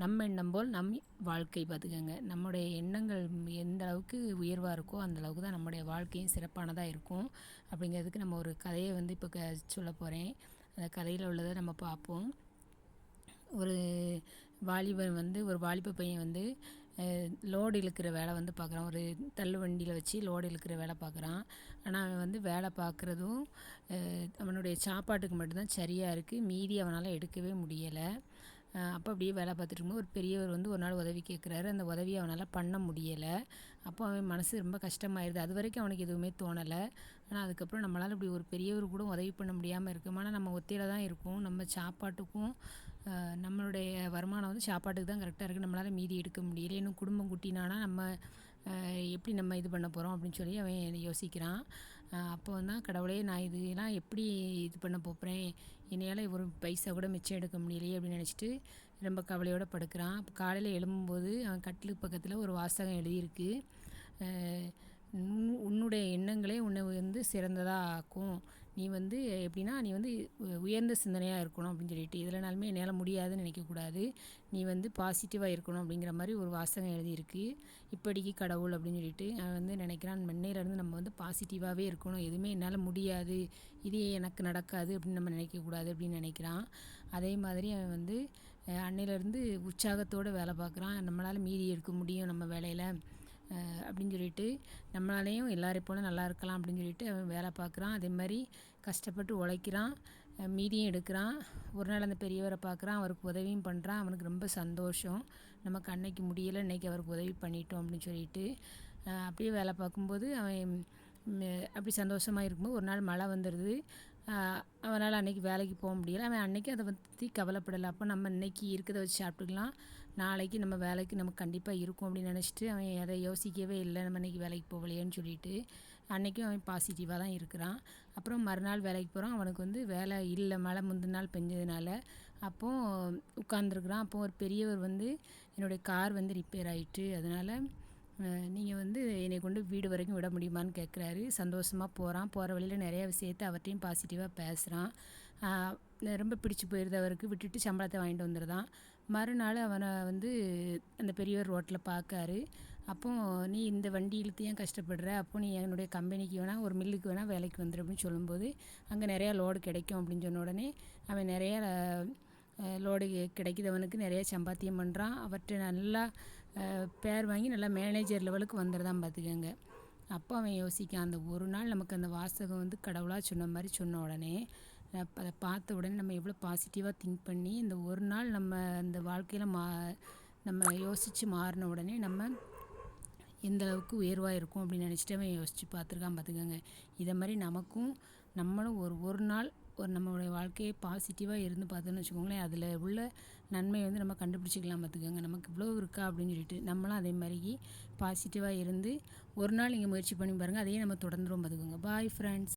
நம்ம எண்ணம் போல் நம் வாழ்க்கை பார்த்துக்கோங்க நம்முடைய எண்ணங்கள் எந்த அளவுக்கு உயர்வாக இருக்கோ அந்த அளவுக்கு தான் நம்முடைய வாழ்க்கையும் சிறப்பானதாக இருக்கும். அப்படிங்கிறதுக்கு நம்ம ஒரு கதையை வந்து இப்போ க சொல்ல போகிறேன் அந்த கதையில் உள்ளதை நம்ம பார்ப்போம். ஒரு வாலிபன் வந்து ஒரு வாலிப பையன் வந்து லோடு இழுக்கிற வேலை வந்து பார்க்குறான். ஒரு தள்ளு வண்டியில் வச்சு லோடு இழுக்கிற வேலை பார்க்குறான். ஆனால் அவன் வந்து வேலை பார்க்குறதும் அவனுடைய சாப்பாட்டுக்கு மட்டும்தான் சரியாக இருக்குது மீதி அவனால் எடுக்கவே முடியலை. அப்போ அப்படியே வேலை பார்த்துட்டு இருக்கும்போது ஒரு பெரியவர் வந்து ஒரு நாள் உதவி கேட்குறாரு அந்த உதவியை அவனால் பண்ண முடியலை. அப்போ அவன் மனசு ரொம்ப கஷ்டமாயிருது. அது வரைக்கும் அவனுக்கு எதுவுமே தோணலை. ஆனால் அதுக்கப்புறம் நம்மளால் இப்படி ஒரு பெரியவர் கூட உதவி பண்ண முடியாமல் இருக்கும். ஆனால் நம்ம ஒத்தையில் தான் இருக்கும். நம்ம சாப்பாட்டுக்கும் நம்மளுடைய வருமானம் வந்து சாப்பாட்டுக்கு தான் கரெக்டாக இருக்குது நம்மளால் மீதி எடுக்க முடியல. இன்னும் குடும்பம் குட்டினானா நம்ம எப்படி நம்ம இது பண்ண போகிறோம் அப்படின்னு சொல்லி அவன் யோசிக்கிறான். அப்போ தான் கடவுளே நான் இதெல்லாம் எப்படி இது பண்ண போகிறேன் என்னையால் ஒரு பைசா கூட மிச்சம் எடுக்க முடியலையே அப்படின்னு நினச்சிட்டு ரொம்ப கவலையோடு படுக்கிறான். அப்போ காலையில் எழும்பும்போது அவன் கட்டிலுக்கு பக்கத்தில் ஒரு வாசகம் எழுதியிருக்கு. உன்னுடைய எண்ணங்களே உன்னை வந்து சிறந்ததாக ஆக்கும். நீ வந்து எப்படின்னா நீ வந்து உயர்ந்த சிந்தனையாக இருக்கணும் அப்படின்னு சொல்லிட்டு எதுலனாலுமே என்னால் முடியாதுன்னு நினைக்கக்கூடாது நீ வந்து பாசிட்டிவாக இருக்கணும் அப்படிங்கிற மாதிரி ஒரு வாசகம் எழுதியிருக்கு. இப்படிக்கு கடவுள் அப்படின்னு சொல்லிட்டு அவன் வந்து நினைக்கிறான் மென்னையிலேருந்து நம்ம வந்து பாசிட்டிவாகவே இருக்கணும். எதுவுமே என்னால் முடியாது. இது எனக்கு நடக்காது அப்படின்னு நம்ம நினைக்கக்கூடாது அப்படின்னு நினைக்கிறான். அதே மாதிரி அவன் வந்து அன்னையிலேருந்து உற்சாகத்தோடு வேலை பார்க்குறான். நம்மளால் மீதி எடுக்க முடியும் நம்ம வேலையில். அப்படின்னு சொல்லிட்டு நம்மளாலேயும் எல்லாரையும் போல் நல்லா இருக்கலாம் அப்படின்னு சொல்லிட்டு அவன் வேலை பார்க்குறான். அதே மாதிரி கஷ்டப்பட்டு உழைக்கிறான் மீதியும் எடுக்கிறான். ஒரு நாள் அந்த பெரியவரை பார்க்குறான் அவருக்கு உதவியும் பண்ணுறான் அவனுக்கு ரொம்ப சந்தோஷம். நமக்கு அன்னைக்கு முடியலை இன்றைக்கி அவருக்கு உதவி பண்ணிட்டோம் அப்படின்னு சொல்லிட்டு அப்படியே வேலை பார்க்கும்போது அவன் அப்படி சந்தோஷமாக இருக்கும்போது ஒரு நாள் மழை வந்துடுது. அவனால் அன்றைக்கி வேலைக்கு போக முடியலை. அவன் அன்றைக்கி அதை பற்றி கவலைப்படலை. அப்போ நம்ம இன்றைக்கி இருக்கிறத வச்சு சாப்பிட்டுக்கலாம். நாளைக்கு நம்ம வேலைக்கு நமக்கு கண்டிப்பாக இருக்கும் அப்படின்னு நினச்சிட்டு அவன் அதை யோசிக்கவே இல்லை. நம்ம இன்றைக்கி வேலைக்கு போகலையேன்னு சொல்லிட்டு அன்றைக்கும் அவன் பாசிட்டிவாக தான் இருக்கிறான். அப்புறம் மறுநாள் வேலைக்கு போகிறான் அவனுக்கு வந்து வேலை இல்லை மழை முந்தின நாள் பெஞ்சதுனால. அப்போது உட்காந்துருக்குறான் அப்போது ஒரு பெரியவர் வந்து என்னுடைய கார் வந்து ரிப்பேர் ஆகிட்டு அதனால் நீங்கள் வந்து என்னை கொண்டு வீடு வரைக்கும் விட முடியுமான்னு கேட்குறாரு சந்தோஷமாக போகிறான் போகிற வழியில் நிறையா விஷயத்தை அவர்கிட்டையும் பாசிட்டிவாக பேசுகிறான் ரொம்ப பிடிச்சி போயிருது அவருக்கு. விட்டுட்டு சம்பளத்தை வாங்கிட்டு வந்துடுதான் மறுநாள் அவனை வந்து அந்த பெரியவர் ரோட்டில் பார்க்காரு அப்போ நீ இந்த வண்டி இழுத்து ஏன் கஷ்டப்படுற? அப்போ நீ என்னுடைய கம்பெனிக்கு வேணால் ஒரு மில்லுக்கு வேணால் வேலைக்கு வந்துடு அப்படின்னு சொல்லும்போது அங்கே நிறையா லோடு கிடைக்கும் அப்படின்னு சொன்ன உடனே அவன் நிறையா லோடு கிடைக்கிறவனுக்கு நிறைய சம்பாத்தியம் பண்ணுறான் அவர்கிட்ட நல்லா பேர் வாங்கி நல்லா மேனேஜர் லெவலுக்கு வந்துடுதான் பார்த்துக்கோங்க. அப்போ அவன் யோசிக்கான் அந்த ஒரு நாள் நமக்கு அந்த வாசகம் வந்து கடவுளாக சொன்ன மாதிரி சொன்ன உடனே அதை பார்த்த உடனே நம்ம எவ்வளோ பாசிட்டிவாக திங்க் பண்ணி இந்த ஒரு நாள் நம்ம அந்த வாழ்க்கையில் மா நம்ம யோசித்து மாறின உடனே நம்ம எந்த அளவுக்கு உயர்வாக இருக்கும் அப்படின்னு நினச்சிட்டு அவன் யோசித்து பார்த்துருக்கான் பார்த்துக்கோங்க. இதை மாதிரி நமக்கும் நம்மளும் ஒரு ஒரு நாள் ஒரு நம்மளுடைய வாழ்க்கையை பாசிட்டிவாக இருந்து பார்த்தோன்னு வச்சுக்கோங்களேன் அதில் உள்ள நன்மை வந்து நம்ம கண்டுபிடிச்சிக்கலாம் பார்த்துக்கோங்க. நமக்கு இவ்வளோ இருக்கா அப்படின்னு சொல்லிட்டு நம்மளும் அதே மாதிரி பாசிட்டிவாக இருந்து ஒரு நாள் நீங்கள் முயற்சி பண்ணி பாருங்கள் அதையே நம்ம தொடர்ந்துருவோம் பார்த்துக்கோங்க. Bye friends